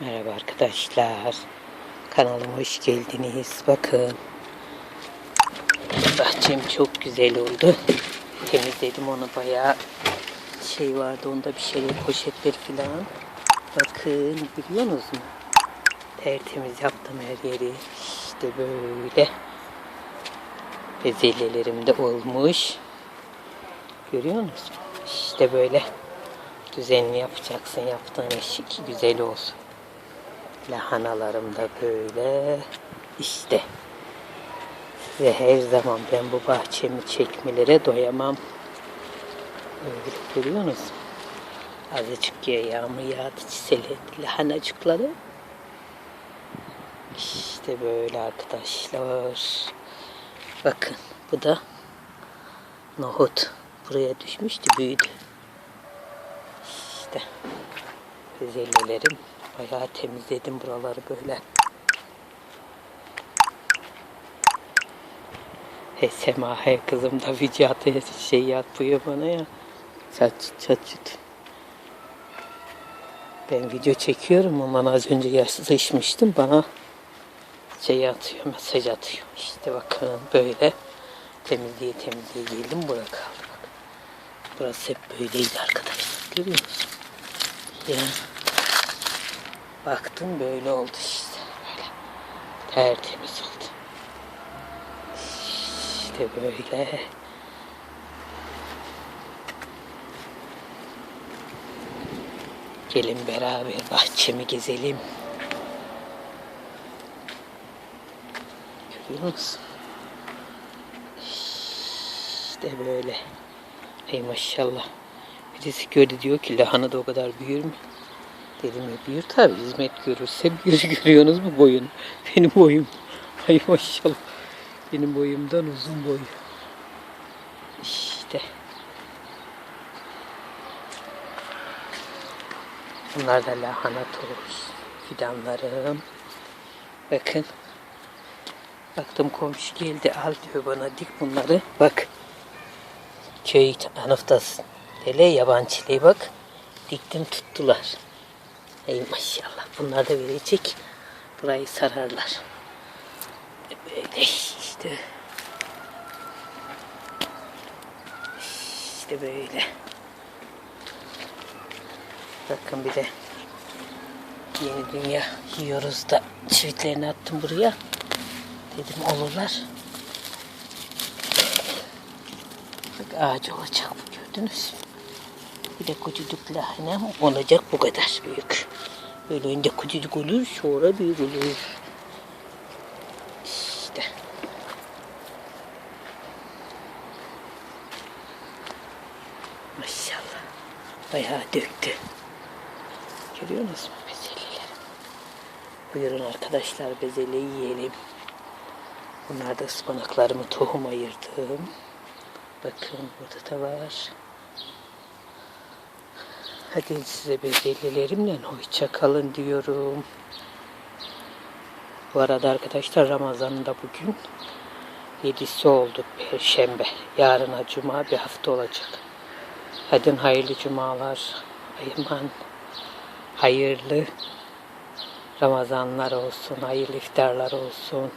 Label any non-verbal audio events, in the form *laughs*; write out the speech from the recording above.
Merhaba arkadaşlar. Kanalıma hoş geldiniz. Bakın. Bahçem çok güzel oldu. Temizledim onu bayağı. Şey vardı onda bir şeyler poşetler falan. Bakın biliyorsunuz mu? Tertemiz yaptım her yeri. İşte böyle. Bezelyelerim de olmuş. Görüyor musunuz? İşte böyle düzenli yapacaksın. Yaptığın ki güzel olsun. Lahanalarım da böyle. İşte. Ve her zaman ben bu bahçemi çekmelere doyamam. Böyle görüyorsunuz. Azıcık ya yağmur yağdı çiseledi lahanacıkları. İşte böyle arkadaşlar. Bakın bu da nohut. Buraya düşmüştü büyüdü. İşte bezelyelerim. Bayağı temizledim buraları böyle. He Sema he kızım da video şey yapıyor bana ya. Çat çat. Ben video çekiyorum ama az önce yazışmıştım bana şey atıyor, mesaj atıyor. İşte bakın böyle temizliğe temizliğe geldim buraya kaldı. Burası hep böyleydi arkadaşlar. Görüyor musun? Ya. Baktım böyle oldu işte. Böyle tertemiz oldu. İşte böyle. Gelin beraber bahçemi gezelim. Görüyor musun? İşte böyle. Ey maşallah. Birisi gördü diyor ki lahana da o kadar büyür mü? Dedim büyür tabi hizmet görürse büyür *laughs* görüyorsunuz mu boyun? Benim boyum. Ay maşallah. Benim boyumdan uzun boy. İşte. Bunlar da lahana toz fidanlarım. Bakın. Baktım komşu geldi al diyor bana dik bunları. Bak. Köy anıftasın. Hele yabancılığı bak. Diktim tuttular. Ey maşallah. Bunlar da verecek. Burayı sararlar. Böyle işte. İşte böyle. Bakın bir de yeni dünya yiyoruz da çivitlerini attım buraya. Dedim olurlar. Bak ağacı olacak bu gördünüz? Bir de küçücük lahana olacak bu kadar büyük. Böyle önce küçücük olur sonra büyük olur. İşte. Maşallah. Bayağı döktü. Görüyor musunuz bezelyeleri? Buyurun arkadaşlar bezelye yiyelim. Bunlar da ıspanaklarımı tohum ayırdım. Bakın burada da var. Hadi size bezelyelerimle hoşça kalın diyorum. Bu arada arkadaşlar Ramazan'da bugün yedisi oldu Perşembe. Yarına Cuma bir hafta olacak. Hadi hayırlı cumalar. Ayman hayırlı Ramazanlar olsun, hayırlı iftarlar olsun.